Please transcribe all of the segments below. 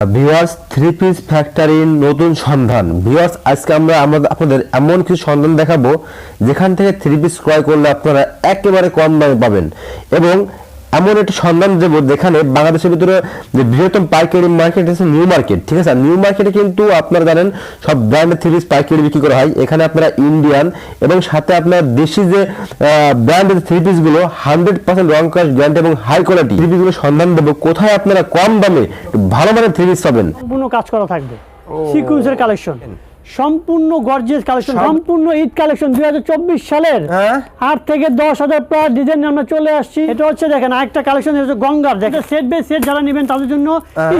Viewers three piece ফ্যাক্টরির নতুন সন্ধান। ভিউয়ার্স আজকে আমরা আপনাদের এমন কিছু সন্ধান দেখাবো, যেখান থেকে থ্রি পিস ক্রয় করলে আপনারা একেবারে কম দামে পাবেন। এবং এমন একটা সন্ধান দেব যেখানে বাংলাদেশের ভিতরে যে বৃহত্তম পাইকারি মার্কেট আছে নিউ মার্কেট ঠিক আছে? নিউ মার্কেটে কিন্তু আপনারা জানেন সব ব্র্যান্ডের থ্রি পিস পাইকারি বিক্রি করা হয়। এখানে আপনারা ইন্ডিয়ান এবং সাথে আপনার দেশি যে ব্র্যান্ডের থ্রি পিসগুলো হান্ড্রেড পার্সেন্ট রং কাজ গ্যারান্টি এবং হাই কোয়ালিটি থ্রি পিসগুলো সন্ধান দেবো। কোথায় আপনারা কম দামে ভালো মানের থ্রি পিস পাবেন? কাজ করা থাকবে। কালেকশন সম্পূর্ণ গর্জিয়াস কালেকশন সম্পূর্ণ ঈদ কালেকশন দুই সালের। হ্যাঁ। আট থেকে দশ হাজার প্লাস ডিজাইন আমরা চলে আসছি। এটা হচ্ছে দেখেন আরেকটা কালেকশন হচ্ছে গঙ্গার। দেখেন সেট বাই সেট যারা নেবেন তাদের জন্য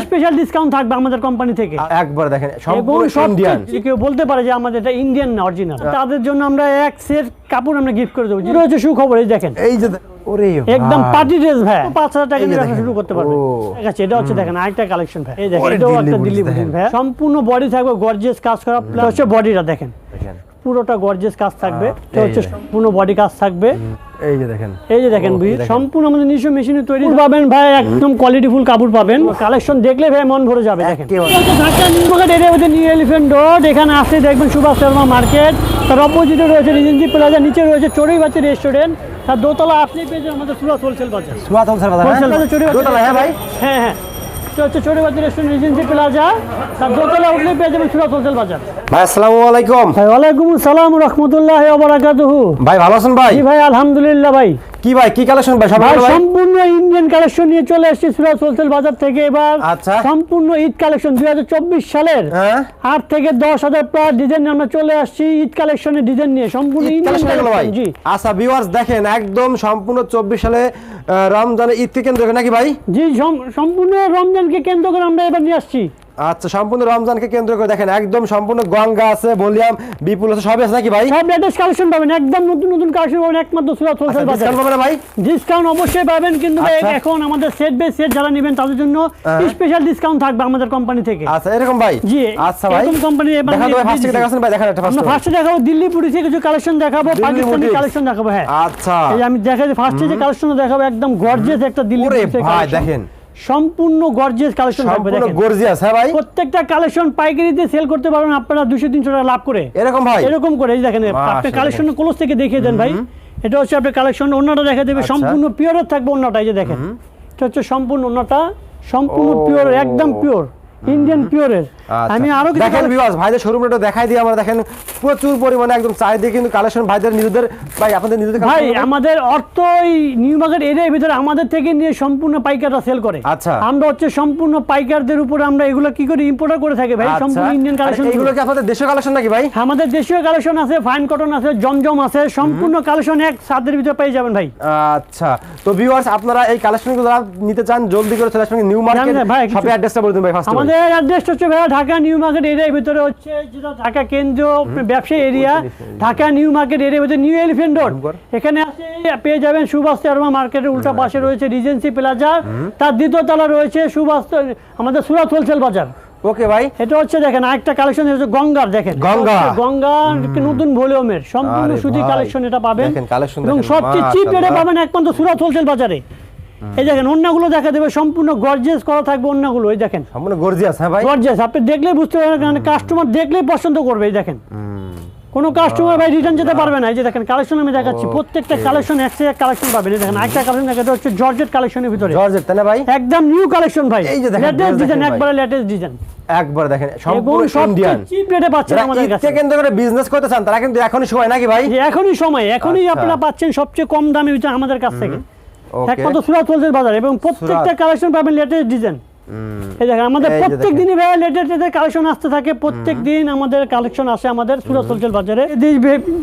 স্পেশাল ডিসকাউন্ট থাকবে আমাদের কোম্পানি থেকে। একবার দেখেন এবং ইন্ডিয়ান কেউ বলতে পারে যে আমাদের এটা ইন্ডিয়ান না অরিজিনাল তাদের জন্য আমরা এক সেট কাপড় আমরা গিফট করে দেবো। যেটা হচ্ছে সুখবর এই দেখেন। এই যে ওরে একদম পার্টি ড্রেস ভাই। পাঁচ হাজার টাকা দিয়ে শুরু করতে পারবে। ঠিক আছে এটা হচ্ছে দেখেন আরেকটা কালেকশন ভাই। এই দেখেন এটাও একটা দিল্লি। বুটিক ভাই। সম্পূর্ণ বডি থাকবে গর্জিয়াস কাজ করা। প্লাস হচ্ছে বডিটা দেখেন। পুরোটা গর্জিয়াস কাজ থাকবে। এটা হচ্ছে সম্পূর্ণ বডি কাজ থাকবে। এই যে দেখেন। এই যে দেখেন সম্পূর্ণ আমাদের নিজস্ব মেশিনে তৈরি। পাবেন ভাই একদম কোয়ালিটি ফুল কাপড় পাবেন। কালেকশন দেখলে ভাই মন ভরে যাবে দেখেন। নিউ এলিফ্যান্ট রোড এখানে আসলে দেখবেন সুভাষ শর্মা মার্কেট তার অপোজিটে রয়েছে রিজেন্সি প্লাজা নিচে রয়েছে চড়ুইবাতি রেস্টুরেন্ট তার দোতলা আপনি পেয়েছেন আমাদের সুরাত হোলসেল বাজার। সুরাত হোলসেল বাজার হোলসেল বাজার চড়ুইবাতি দোতলা হ্যাঁ ভাই? হ্যাঁ হ্যাঁ। এটা হচ্ছে চড়ুইবাতি রেস্টুরেন্ট রিজেন্সি প্লাজা তার দোতলা উঠলে পেয়ে যাবেন সুভাষ হোলসেল বাজার। ভাই আসসালামু আলাইকুম। ভাই ওয়ালাইকুম আসসালাম রহমতুল্লাহ বারাকাতুহু। ভাই ভালো আছেন ভাই? জি ভাই আলহামদুলিল্লাহ ভাই। কি ভাই কি কালেকশন ভাই? সব ভাই ভালো ভাই? সম্পূর্ণ ইন্ডিয়ান কালেকশন নিয়ে চলে এসেছি সুরাজ হোলসেল বাজার থেকে এবার। আচ্ছা। সম্পূর্ণ ঈদ কালেকশন দুই সালের। হ্যাঁ। আট থেকে দশ হাজার প্লাস ডিজাইন আমরা চলে আসছি ঈদ কালেকশনের ডিজাইন নিয়ে। সম্পূর্ণ ইন্ডিয়ান কালেকশন ভাই। জি। আচ্ছা ভিউয়ার্স দেখেন একদম সম্পূর্ণ 24 সালে রমজানের ঈদ কেন্দ্র করে নাকি ভাই? জি সম- সম্পূর্ণ রমজানকে কেন্দ্র করে আমরা এবার নিয়ে আসছি। আচ্ছা সম্পূর্ণ রমজানকে কেন্দ্র করে দেখেন একদম সম্পূর্ণ গঙ্গা আছে ভলিউম বিপুল আছে সবই আছে নাকি ভাই? সব লেটেস্ট কালেকশন পাবেন একদম নতুন নতুন কালেকশন পাবেন একমাত্র সুরাজ হোলসেল বাজার। ডিসকাউন্ট পাবেন ভাই? ডিসকাউন্ট অবশ্যই পাবেন কিন্তু ভাই আচ্ছা। এখন আমাদের সেট বাই সেট যারা নেবেন তাদের জন্য হ্যাঁ। স্পেশাল ডিসকাউন্ট থাকবে আমাদের কোম্পানি থেকে। আচ্ছা এরকম ভাই? জি আচ্ছা ভাই। এরকম কোম্পানি এবার দেখান তো ভাই ফার্স্ট। দেখাচ্ছেন ভাই দেখান একটা ফার্স্ট ফার্স্টে দেখাবো দিল্লি পুলিশে কিছু কালেকশন দেখাবো পাকিস্তানি কালেকশন দেখাবো হ্যাঁ। আচ্ছা। এই আমি দেখাই ফার্স্টে যে কালেকশন দেখাবো একদম গর্জিয়াস একটা দিল্লি বুটিক্সের ভাই দেখেন। সম্পূর্ণ গর্জিয়াস কালেকশন থাকবে দেখেন। গর্জিয়াস হ্যাঁ ভাই? প্রত্যেকটা কালেকশন পাইকারিতে সেল করতে পারবেন আপনারা দুশো তিনশো টাকা লাভ করে। এরকম ভাই? এরকম করে এই দেখেন আপনি কালেকশন ক্লোজ থেকে দেখিয়ে দেন ভাই। এটা হচ্ছে আপনার কালেকশন অন্যটা দেখা দেবে আচ্ছা। সম্পূর্ণ পিওর থাকবে অন্যটা এই যে দেখেন। এটা হচ্ছে সম্পূর্ণ অন্যটা সম্পূর্ণ পিওর একদম পিওর ইন্ডিয়ান পিওরের আচ্ছা। আমি আরও দেখেন ভিউয়ার্স ভাইদের শোরুমটা দেখাই দিই আমরা দেখেন প্রচুর পরিমাণে একদম চাহিদা কিন্তু কালেকশন ভাইদের নিজেদের ভাই আপনাদের নিজেদের ভাই আমাদের অর্থ এই নিউ মার্কেট এরিয়ার ভিতরে আমাদের থেকে নিয়ে সম্পূর্ণ পাইকাররা সেল করে। আচ্ছা। আমরা হচ্ছে সম্পূর্ণ পাইকারদের উপরে আমরা এগুলো কি করে ইম্পোর্টার করে থাকি ভাই? আচ্ছা। সম্পূর্ণ ইন্ডিয়ান কালেকশন এইগুলো কি আপনাদের দেশীয় কালেকশন নাকি ভাই? আমাদের দেশীয় কালেকশন আছে ফাইন কটন আছে জমজম আছে সম্পূর্ণ কালেকশন এক সাদের ভিতরে পেয়ে যাবেন ভাই। আচ্ছা। তো ভিউয়ার্স আপনারা এই কালেকশনগুলো নিতে চান জলদি করে চলে আসবেন নিউ মার্কেট কিছু- অ্যাড্রেসটা বলে দিন ভাই ফার্স্ট আমাদের অ্যাড্রেস হচ্ছে ভাই ঢাকা নিউ মার্কেট এরিয়ার ভিতরে হচ্ছে যেটা ঢাকা কেন্দ্র ব্যবসায়ী এরিয়া ঢাকা নিউ মার্কেট এরিয়ার ভিতরে নিউ এলিফেন্ট রোড। এখানে আছে পেয়ে যাবেন সুভাষ শর্মা মার্কেটের উল্টা পাশে রয়েছে রিজেন্সি প্লাজা তার দ্বিতীয় তলা রয়েছে সুভাষ আমাদের সুরাত হোলসেল বাজার। ওকে ভাই। এটা হচ্ছে দেখেন আরেকটা কালেকশন হচ্ছে গঙ্গার দেখেন। গঙ্গা। এটা গঙ্গার নতুন ভলিউমের। সম্পূর্ণ আরে সুতি কালেকশন এটা পাবেন। এবং সবচেয়ে চিপ রেটে মাশাআল্লাহ। পাবেন একমাত্র সুরাত হোলসেল বাজারে। এই দেখেন অন্যগুলো দেখা দেবে সম্পূর্ণ গর্জিয়াস করা থাকবে অন্যগুলো এই দেখেন। সম্পূর্ণ গর্জিয়াস হ্যাঁ ভাই? গর্জিয়াস আপনি দেখলেই বুঝতে পারবেন কারণ কাস্টমার দেখলেই পছন্দ করবে এই দেখেন। কোনো কাস্টমার ভাই রিটার্ন যেতে পারবে না এই যে দেখেন কালেকশন আমি দেখাচ্ছি প্রত্যেকটা কালেকশন একশো এক কালেকশন পাবেন এই দেখেন একটা কালেকশন হচ্ছে জর্জেট কালেকশনের ভিতরে। জর্জেট না ভাই? একদম নিউ কালেকশন ভাই। এই যে দেখেন, লেটেস্ট ডিজাইন একবারে লেটেস্ট ডিজাইন একবার দেখেন সম্পূর্ণ ইন্ডিয়ান চিপ রেটে পাচ্ছেন আমাদের কাছে। ঈদকে কেন্দ্র করে বিজনেস করতে চান তারা কিন্তু এখনই সময় নাকি ভাই? এখনই সময় এখনই আচ্ছা। আপনারা পাচ্ছেন সবচেয়ে কম দামে আমাদের কাছ থেকে। একমাত্র সুরাত হোলসেল বাজার এবং প্রত্যেকটা কালেকশন পাবেন লেটেস্ট ডিজাইন এই দেখেন আমাদের প্রত্যেক দিনই ভাই লেটেস্ট কালেকশন আসতে থাকে প্রত্যেক দিন আমাদের কালেকশন আসে আমাদের সুরাত হোলসেল বাজারে।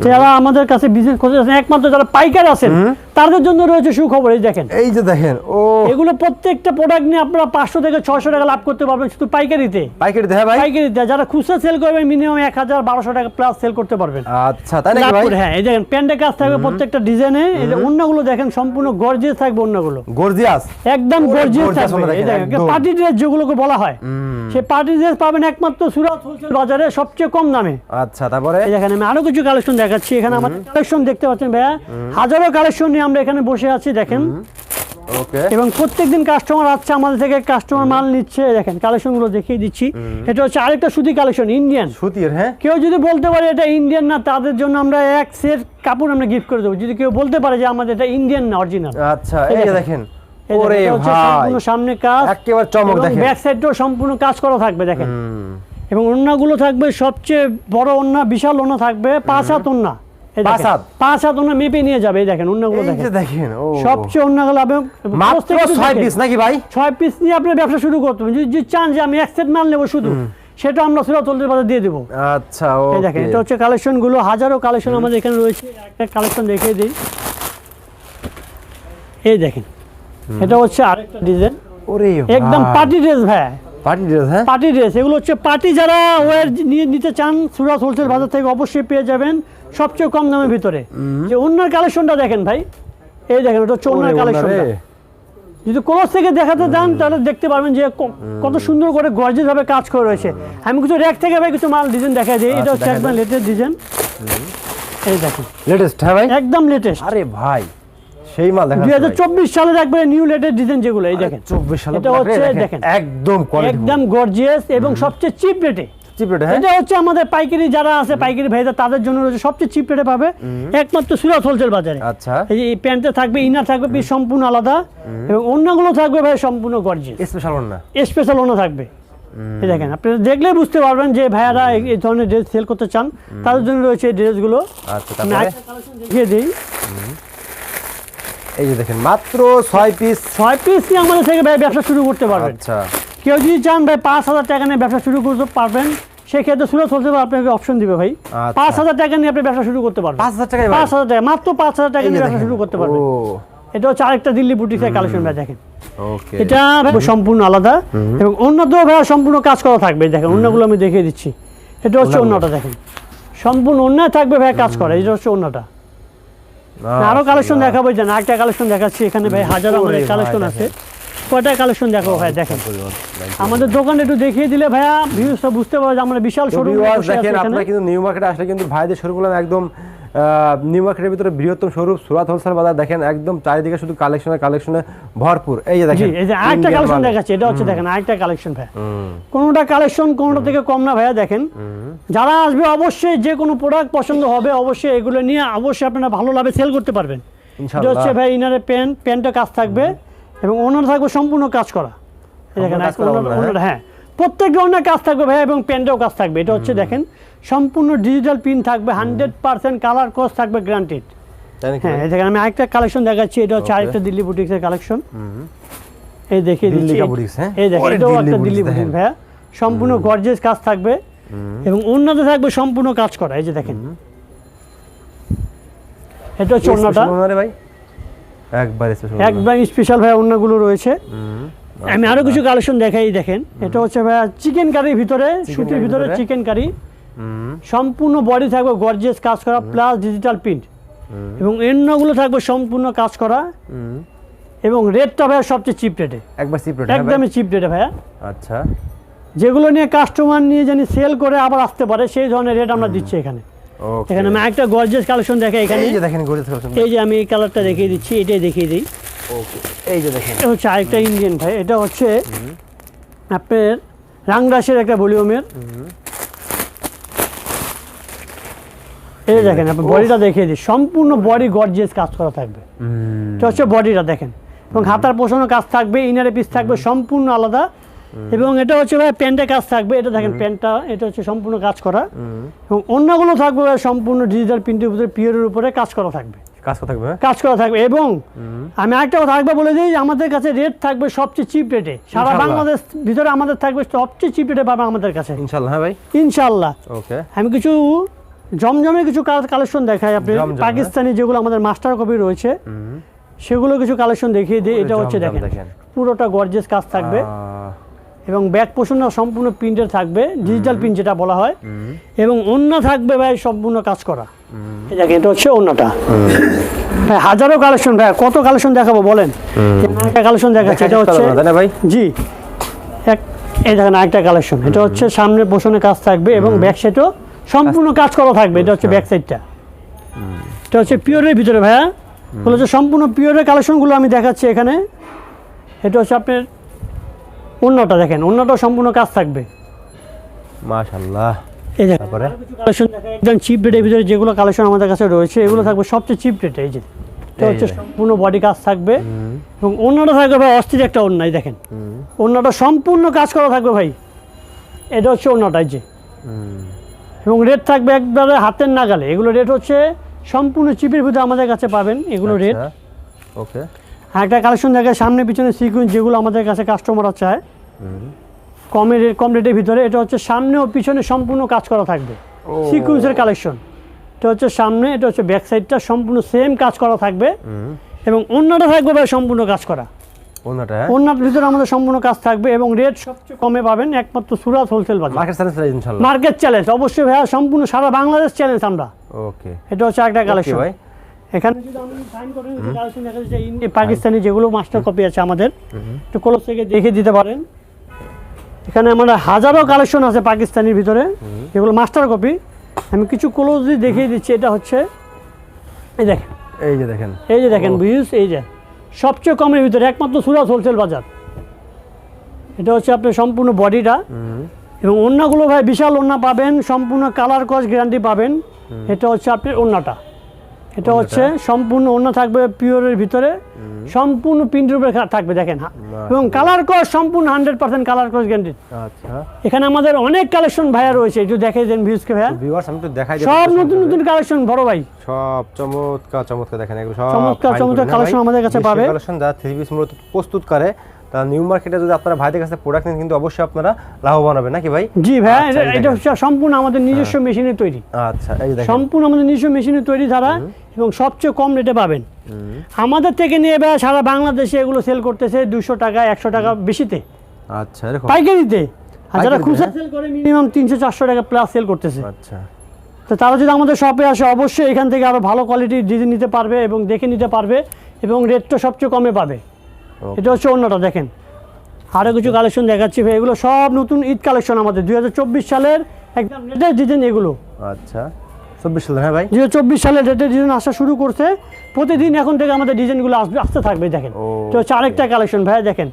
যারা আমাদের কাছে বিজনেস করতে একমাত্র যারা পাইকার আছেন তাদের জন্য রয়েছে সুখবর এই দেখেন। এই যে দেখেন ও এগুলো প্রত্যেকটা প্রোডাক্ট নিয়ে আপনারা পাঁচশো থেকে ছয়শো টাকা লাভ করতে পারবেন শুধু পাইকারিতে। পাইকারি হ্যাঁ ভাই। পাইকারিতে যারা খুচরা সেল করবেন মিনিমাম এক হাজার বারোশো টাকা প্লাস সেল করতে পারবেন। আচ্ছা তাই ভাই? হ্যাঁ এই দেখেন প্যান্টের কাজ থাকবে প্রত্যেকটা ডিজাইনে এই যে অন্যগুলো দেখেন সম্পূর্ণ গর্জিয়াস থাকবে অন্যগুলো। গর্জিয়াস একদম গর্জিয়াস থাকবে। এই দেখেন, দেখেন পার্টি ড্রেস যেগুলোকে বলা হয়। সেই পার্টি ড্রেস পাবেন একমাত্র সুরাত হোলসেল বাজারে সবচেয়ে কম দামে। আচ্ছা তারপরে? এই দেখেন আমি আরও কিছু কালেকশন দেখাচ্ছি। এখানে আমাদের কালেকশন দেখতে পাচ্ছেন ভাইয়া। হাজারো কালেকশন নিয়ে আমরা এখানে বসে আছি দেখেন। এবং প্রত্যেকদিন কাস্টমার আসছে আমাদের থেকে কাস্টমার মাল নিচ্ছে দেখেন কালেকশনগুলো দেখিয়ে দিচ্ছি। এটা হচ্ছে আরেকটা সুতি কালেকশন ইন্ডিয়ান সুতির হ্যাঁ? কেউ যদি বলতে পারে এটা ইন্ডিয়ান না তাদের জন্য আমরা এক সেট কাপড় আমরা গিফট করে দেবো। যদি কেউ বলতে পারে যে আমাদের এটা ইন্ডিয়ান না অরিজিনাল আচ্ছা এই দেখেন ওরে ভাই। সামনে কাজ। একেবারে চমক দেখেন। ব্যাক সাইডটাও সম্পূর্ণ কাজ করা থাকবে দেখেন। এবং ওন্নাগুলো থাকবে সবচেয়ে বড় ওন্না বিশাল ওন্না থাকবে পাঁচ হাত ওন্না এই দেখেন, পাঁচ হাত? পাঁচ হাত ওন্না মেপে নিয়ে যাবে দেখেন দেখেন যে দেখেন। ও। সবচেয়ে মাত্র প্রত্যেকটা পিস নাকি ভাই? ছয় পিস নিয়ে আপনি ব্যবসা শুরু করতে যদি যদি চান যে আমি এক মাল নেব শুধু সেটা আমরা বাজার দিয়ে দেবো। আচ্ছা দেখেন এটা হচ্ছে কালেকশনগুলো হাজারো কালেকশন আমাদের এখানে রয়েছে। একটা কালেকশন দেখিয়ে দিই। এই দেখেন এটা হচ্ছে আরেকটা ডিজাইন একদম পার্টি ড্রেস ভাই। পার্টি ড্রেস হ্যাঁ পার্টি ড্রেস এগুলো হচ্ছে পার্টি যারা ওয়ার নিয়ে নিতে চান সুরাত হোলসেল বাজার থেকে অবশ্যই পেয়ে যাবেন সবচেয়ে কম দামের ভিতরে। যে অন্যার কালেকশনটা দেখেন ভাই এই দেখেন ওটা হচ্ছে অন্যার কালেকশনটা। যদি ক্লোজ থেকে দেখাতে যান তাহলে দেখতে পারবেন যে কত সুন্দর করে গর্জেস ভাবে কাজ করে রয়েছে। আমি কিছু র্যাক থেকে ভাই কিছু মাল ডিজাইন দেখা যায় এটা আচ্ছা, হচ্ছে একদম লেটেস্ট ডিজাইন এই দেখেন। লেটেস্ট হ্যাঁ ভাই? একদম লেটেস্ট আরে ভাই। সেই মাল দেখা দুই হাজার চব্বিশ সালের একবারে নিউ লেটেস্ট ডিজাইন যেগুলো এই দেখেন। চব্বিশ সালে এটা হচ্ছে দেখেন। একদম কোয়ালিটি একদম গর্জিয়াস এবং সবচেয়ে চিপ রেটে চিপ রেট হ্যাঁ। এটা হচ্ছে আমাদের পাইকারি যারা আছে পাইকারি ভাইদের তাদের জন্য রয়েছে সবচেয়ে চিপ রেটে পাবে একমাত্র সুরাত হোলসেল বাজারে। আচ্ছা। এই প্যান্টে থাকবে ইনার থাকবে পিস সম্পূর্ণ আলাদা। এবং অন্যগুলো থাকবে ভাই সম্পূর্ণ গর্জিয়াস স্পেশাল না? স্পেশাল ওনা থাকবে। এই দেখেন আপনারা দেখলেই বুঝতে পারবেন যে ভাইয়ারা এই- ধরনের ড্রেস সেল করতে চান। তাদের জন্য রয়েছে এই ড্রেসগুলো আচ্ছা দেখিয়ে দিই। এই যে দেখেন মাত্র ছয় পিস ছয় পিস নিয়ে আমাদের থেকে ভাই ব্যবসা শুরু করতে পারবেন। আচ্ছা। কেউ যদি চান ভাই পাঁচ হাজার টাকা নিয়ে ব্যবসা শুরু করতে পারবেন সেক্ষেত্রে সুরত হলসেল আপনাকে অপশন দিবে ভাই। আচ্ছা। পাঁচ হাজার টাকা নিয়ে আপনি ব্যবসা শুরু করতে পারবেন। পাঁচ হাজার ভাই? পাঁচ হাজার টাকা মাত্র পাঁচ হাজার টাকা নিয়ে ব্যবসা শুরু করতে পারবেন। এটা হচ্ছে আরেকটা দিল্লি বুটিক্সের কালেকশন ভাই দেখেন। ওকে। এটা সম্পূর্ণ আলাদা। এবং অন্যতেও ভাই সম্পূর্ণ কাজ করা থাকবে দেখেন অন্যগুলো আমি দেখিয়ে দিচ্ছি। এটা হচ্ছে অন্যটা দেখেন। সম্পূর্ণ অন্য থাকবে ভাই কাজ করে এটা হচ্ছে অন্যটা। আরও কালেকশন দেখাবো যে না একটা কালেকশন দেখাচ্ছি এখানে ভাই হাজারো আমাদের কালেকশন আছে। কয়টা কালেকশন দেখো ভাই দেখেন। আমাদের দোকানে একটু দেখিয়ে দিলে ভাইয়া ভিউসটা বুঝতে পারব যে আমরা বিশাল শোরুম দেখেন আপনারা কিন্তু নিউ মার্কেটে আসলে কিন্তু ভাইদের শোরুমগুলো একদম নিউ মার্কেটের ভিতরে বৃহত্তম শোরুম সুরাত হোলসেল বাজার দেখেন একদম চারিদিকে শুধু কালেকশনে কালেকশনে ভরপুর। এই যে দেখেন এই যে আরেকটা কালেকশন। দেখাচ্ছি এটা হচ্ছে দেখেন আরেকটা কালেকশন ভাই। কোনোটা কালেকশন কোনোটা থেকে কম না ভাইয়া দেখেন। যারা আসবে অবশ্যই যে কোনো প্রোডাক্ট পছন্দ হবে অবশ্যই এগুলো নিয়ে অবশ্যই আপনারা ভালো লাভে সেল করতে পারবেন। এটা ইনশাআল্লাহ। হচ্ছে ভাই ইনারে প্যান্ট প্যান্টে কাজ থাকবে এবং ওনার থাকবে সম্পূর্ণ কাজ করা। দেখেন হ্যাঁ? হ্যাঁ। প্রত্যেকটা ওনার কাজ থাকবে ভাই এবং প্যান্টেও কাজ থাকবে। এটা হচ্ছে দেখেন সম্পূর্ণ ডিজিটাল প্রিন্ট থাকবে হান্ড্রেড পার্সেন্ট কালার কস থাকবে গ্রান্টেড হ্যাঁ দেখেন আমি আরেকটা কালেকশন দেখাচ্ছি এটা হচ্ছে আরেকটা দিল্লি বুটিক্সের কালেকশন এই দেখিয়ে দিল্লি বুটিক্স, হ্যাঁ? এই দেখেন এটাও একটা দিল্লি। বুটিক ভাইয়া। সম্পূর্ণ গর্জেস কাজ থাকবে এবং অন্যতে থাকবে সম্পূর্ণ কাজ করা এই যে দেখেন। এটা হচ্ছে অন্যটা। ভাই? একবার স্পেশাল একদম স্পেশাল ভাই অন্যগুলো রয়েছে। আমি আরও কিছু কালেকশন দেখাই দেখেন। এটা হচ্ছে ভাইয়া চিকেন কারির ভিতরে সুতির ভিতরে? চিকেন কারি সম্পূর্ণ বডি থাকবে গর্জিয়াস কাজ করা প্লাস ডিজিটাল প্রিন্ট এবং অন্যগুলো থাকবে সম্পূর্ণ কাজ করা। এবং রেটটা ভাইয়া সবচেয়ে চিপ রেটে একবার সিপ্রেট একদমই চিপ রেটে ভাইয়া। আচ্ছা। যেগুলো নিয়ে কাস্টমার নিয়ে জানি সেল করে আবার আসতে পারে সেই ধরনের রেট আমরা দিচ্ছি এখানে। এখানে আমি একটা গর্জিয়াস কালেকশন দেখে এখানে। এই যে দেখেন গর্জিয়াস কালেকশন এই যে আমি এই কালারটা দেখিয়ে দিচ্ছি এটাই দেখিয়ে দিই। ওকে এই যে দেখেন। এটা হচ্ছে আরেকটা ইন্ডিয়ান ভাই এটা হচ্ছে আপনার রাংরাসের একটা ভলিউমের। এই দেখেন আপনি বডিটা দেখিয়ে দিই। সম্পূর্ণ বডি গর্জিয়াস কাজ করা থাকবে। এটা হচ্ছে বডিটা দেখেন। এবং হাতার কাজ থাকবে ইনারে পিস থাকবে সম্পূর্ণ আলাদা। এবং এটা হচ্ছে ভাই প্যান্টের কাজ থাকবে। এটা দেখেন প্যান্টটা এটা হচ্ছে সম্পূর্ণ কাজ করা। এবং অন্যগুলো থাকবে সম্পূর্ণ ডিজিটাল প্রিন্টের উপরে পিওরের উপরে কাজ করা থাকবে। কাজ করতে থাকবে? কাজ করা থাকবে। এবং আমি একটা কথা থাকবে বলে দিই যে আমাদের কাছে রেট থাকবে সবচেয়ে চিপ রেটে সারা। বাংলাদেশ ভিতরে আমাদের থাকবে সবচেয়ে চিপ রেটে পাবে আমাদের কাছে। ইনশাআল্লাহ হ্যাঁ ভাই। ইনশাল্লাহ ওকে আমি কিছু জমজমের কিছু কালেকশন দেখায় আপনি। হ্যাঁ। পাকিস্তানি যেগুলো আমাদের মাস্টার কপি রয়েছে সেগুলো কিছু কালেকশন দেখিয়ে দিয়ে এটা হচ্ছে জমজম দেখেন। পুরোটা গর্জেস কাজ থাকবে। এবং ব্যাক পোষণটা সম্পূর্ণ প্রিন্টের থাকবে ডিজিটাল প্রিন্ট যেটা বলা হয়। এবং অন্য থাকবে ভাই সম্পূর্ণ কাজ করা। দেখেন এটা হচ্ছে অন্যটা। ভাই হাজারো কালেকশন ভাই কত কালেকশন দেখাবো বলেন? একটা কালেকশন দেখাচ্ছে এটা হচ্ছে ভাই? জি। এক এই দেখেন আরেকটা কালেকশন এটা হচ্ছে সামনে পোষণে কাজ থাকবে এবং ব্যাক সাইডও সম্পূর্ণ কাজ করা থাকবে এটা হচ্ছে ব্যাক সাইডটা এটা হচ্ছে পিওরের ভিতরে ভাইয়া। বলে হচ্ছে সম্পূর্ণ পিওরের কালেকশনগুলো আমি দেখাচ্ছি এখানে। এটা হচ্ছে আপনার অন্যটা দেখেন অন্যটা সম্পূর্ণ কাজ থাকবে। মাশাআল্লাহ। এই যে তারপরে? কালেকশন একদম চিপ রেটের ভিতরে যেগুলো কালেকশন আমাদের কাছে রয়েছে এগুলো থাকবে সবচেয়ে চিপ রেটে এই যে। এটা হচ্ছে সম্পূর্ণ বডি কাজ থাকবে। এবং অন্যটা থাকবে ভাই অস্থির একটা অন্যায় দেখেন। অন্যটা সম্পূর্ণ কাজ করা থাকবে ভাই। এটা হচ্ছে অন্যটা এই যে। এবং রেট থাকবে একবারে হাতের নাগালে। এগুলো রেট হচ্ছে সম্পূর্ণ চিপের ভিতরে আমাদের কাছে পাবেন। এগুলো রেট আচ্ছা, ওকে আর একটা কালেকশন দেখে সামনে পিছনে সিকুয়েন্স যেগুলো আমাদের কাছে কাস্টমাররা চায়। কমে রে- কম রেটের ভিতরে। এটা হচ্ছে সামনে ও পিছনে সম্পূর্ণ কাজ করা থাকবে। সিকুয়েন্সের কালেকশন এটা হচ্ছে সামনে এটা হচ্ছে ব্যাক সাইডটা সম্পূর্ণ সেম কাজ করা থাকবে। এবং অন্যটা থাকবে ভাই সম্পূর্ণ কাজ করা। ওনাটা? ভিতরে আমাদের সম্পূর্ণ কাজ থাকবে এবং রেট সবচেয়ে কমে পাবেন একমাত্র সুরাত হোলসেল বাজার। মার্কেট সার্ভিস ইনশাআল্লাহ। মার্কেট চ্যালেঞ্জ অবশ্যই ভাইয়া সম্পূর্ণ সারা বাংলাদেশ চ্যালেঞ্জ আমরা। ওকে এটা হচ্ছে একটা কালেকশন ভাই। এখানে যদি আমি ফাইন করেন কালেকশন দেখা যাচ্ছে পাকিস্তানি যেগুলো মাস্টার কপি আছে আমাদের একটু ক্লোজ থেকে দেখে দিতে পারেন। এখানে আমাদের হাজারো কালেকশন আছে পাকিস্তানির ভিতরে যেগুলো মাস্টার কপি আমি কিছু ক্লোজলি দেখিয়ে দিচ্ছি এটা হচ্ছে এই দেখেন। এই যে দেখেন। এই যে দেখেন বুঝিস এই যে। সবচেয়ে কমের ভিতরে একমাত্র সুরাজ হোলসেল বাজার। এটা হচ্ছে আপনার সম্পূর্ণ বডিটা। এবং ওন্নাগুলো ভাই বিশাল ওন্না পাবেন সম্পূর্ণ কালার কস গ্যারান্টি পাবেন। এটা হচ্ছে আপনার ওন্নাটা। এটা হচ্ছে সম্পূর্ণ ওন্না থাকবে পিওরের ভিতরে। সম্পূর্ণ প্রিন্টের উপরে থাকবে দেখেন এবং কালার কস সম্পূর্ণ হান্ড্রেড পার্সেন্ট কালার কস গ্যারান্টি এখানে আমাদের অনেক কালেকশন ভাইয়া রয়েছে একটু দেখে দেন ভিউজকে ভাইয়া। সব নতুন নতুন কালেকশন বড় ভাই। সব চমৎকার চমৎকার দেখেন এগুলো সব চমৎকার চমৎকার করে না collection ভাই? আমাদের কাছে পাবে। collection যারা থ্রি পিস মূলত প্রস্তুত করে তা নিউ মার্কেটে যদি আপনারা ভাইদের কাছে প্রোডাক্ট নেন কিন্তু অবশ্যই আপনারা লাভবান হবেন। নাকি ভাই? জি ভাইয়া আচ্ছা, এটা-। হচ্ছে সম্পূর্ণ আমাদের নিজস্ব মেশিনে তৈরি। আচ্ছা এই দেখেন। সম্পূর্ণ আমাদের নিজস্ব মেশিনে তৈরি ছাড়া এবং সবচেয়ে কম রেটে পাবেন। আমাদের থেকে নিয়ে ভাইয়া সারা বাংলাদেশে এগুলো সেল করতেছে দুশো টাকা একশো টাকা বেশিতে। আচ্ছা পাইকারিতে। আর যারা পাইকারিতে, খুচরা হ্যাঁ? সেল করে মিনিমাম তিনশো চারশো টাকা প্লাস সেল করতেছে। আচ্ছা। তো তারা যদি আমাদের শপে আসে অবশ্যই এখান থেকে আরও ভালো কোয়ালিটির ডিজাইন নিতে পারবে এবং দেখে নিতে পারবে এবং রেটটা সবচেয়ে কমে পাবে. এটা হচ্ছে অন্যটা দেখেন। আরও কিছু কালেকশন দেখাচ্ছি ভাই এগুলো সব নতুন ঈদ কালেকশন আমাদের দু হাজার চব্বিশ সালের একদম লেটেস্ট ডিজাইন এগুলো। আচ্ছা চব্বিশ সাল হ্যাঁ ভাই? দুই চব্বিশ সালে রেটের ডিজাইন আসা শুরু করছে প্রতিদিন এখন থেকে আমাদের ডিজাইনগুলো আসবে আসতে থাকবে দেখেন। তো হচ্ছে আরেকটা কালেকশন ভাই দেখেন।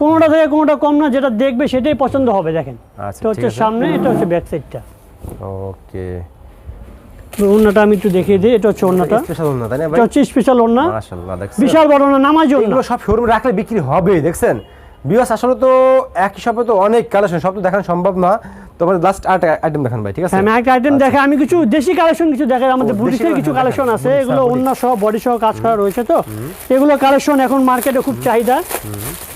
কোনোটা থেকে কোনোটা কম না যেটা দেখবে সেটাই পছন্দ হবে দেখেন। আচ্ছা এটা হচ্ছে সামনে এটা হচ্ছে ব্যাক সাইডটা ওকে অন্যটা আমি একটু দেখিয়ে দিই এটা হচ্ছে অন্যটা স্পেশাল না তাই না ভাই? হচ্ছে স্পেশাল অন্য মাশাআল্লাহ দেখছেন? বিশাল বড় নামাজ এগুলো সব শোরুমে রাখলে বিক্রি হবে দেখছেন? বিয়াস আসলে তো একই শপে তো অনেক কালেকশন সব তো দেখানো সম্ভব না। তোমার লাস্ট আট আইটেম দেখান ভাই ঠিক আছে? আমি একটা আইটেম দেখে আমি কিছু দেশি কালেকশন কিছু দেখাই। আমাদের ও, কিছু কালেকশন আছে। এগুলো হ্যাঁ, অন্য সহ বডি সহ কাজ করা রয়েছে তো। এগুলো কালেকশন এখন মার্কেটে খুব চাহিদা।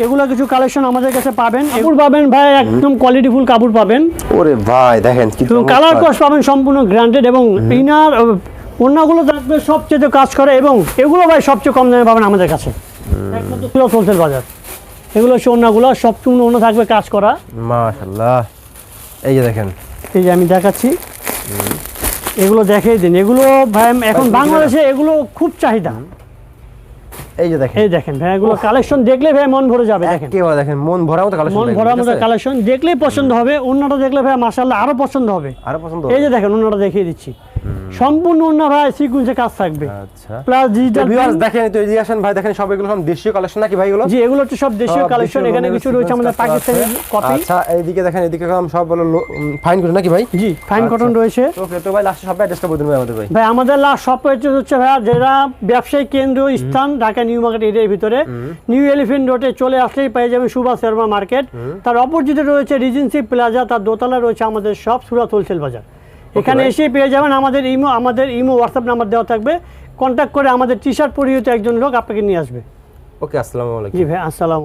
এগুলো কিছু কালেকশন আমাদের কাছে পাবেন। কাপড় পাবেন ভাই একদম কোয়ালিটিফুল কাপড় পাবেন। ওরে ভাই দেখেন কি এবং কালার কস পাবেন সম্পূর্ণ গ্রান্টেড এবং ইনার অন্যগুলো থাকবে সবচেয়ে কাজ করে এবং এগুলো ভাই সবচেয়ে কম দামে পাবেন আমাদের কাছে। একমাত্র হোলসেল বাজার এগুলো হচ্ছে অন্যগুলো সবচেয়ে অন্য থাকবে কাজ করা। মাশাআল্লাহ। এই যে দেখেন। এই যে আমি দেখাচ্ছি। এগুলো দেখাই দিন। এগুলো ভাই এখন বাংলাদেশে এগুলো খুব চাহিদা। এই যে দেখেন। এই দেখেন ভাই এগুলো কালেকশন দেখলে ভাই মন ভরে যাবে দেখেন। একেবারে দেখেন মন ভরা মতো কালেকশন মন ভরা মতো কালেকশন দেখলেই পছন্দ হবে অন্যটা দেখলে ভাই মাসাল্লাহ আরও পছন্দ হবে। আরও পছন্দ এই যে দেখেন অন্যটা দেখিয়ে দিচ্ছি। সম্পূর্ণ অন্য ভাই সিকুয়েন্সে কাজ থাকবে। আচ্ছা। প্লাস ডিজিটাল ভিউয়ার্স দেখেন তো ভাই দেখেন সব এগুলো সব দেশীয় কালেকশন নাকি ভাই এগুলো? জি এগুলো হচ্ছে সব দেশীয় কালেকশন এখানে কিছু রয়েছে আমাদের পাকিস্তানি কপি আচ্ছা এইদিকে দেখেন এদিকে সব হলো ফাইন করে নাকি ভাই? জি ফাইন আচ্ছা। কটন রয়েছে। ওকে তো ভাই লাস্টে সব অ্যাড্রেসটা বলে দেবেন আমাদের ভাই। ভাই আমাদের লাস্ট শপ হচ্ছে হচ্ছে ভাইয়া যেটা ব্যবসায়িক কেন্দ্র স্থান ঢাকা নিউ মার্কেট এরিয়ার ভিতরে। নিউ এলিফেন্ট রোডে চলে আসলেই পেয়ে যাবেন সুভাষ শর্মা মার্কেট। তার অপোজিটে রয়েছে রিজেন্সি প্লাজা তার দোতলা রয়েছে আমাদের সব সুরাত হোলসেল বাজার। এখানে। এসে পেয়ে যাবেন আমাদের ইমো আমাদের ইমো হোয়াটসঅ্যাপ নাম্বার দেওয়া থাকবে। কন্ট্যাক্ট করে আমাদের টি শার্ট পরিহিত একজন লোক আপনাকে নিয়ে আসবে। ওকে আসসালামু আলাইকুম। জি ভাই আসসালাম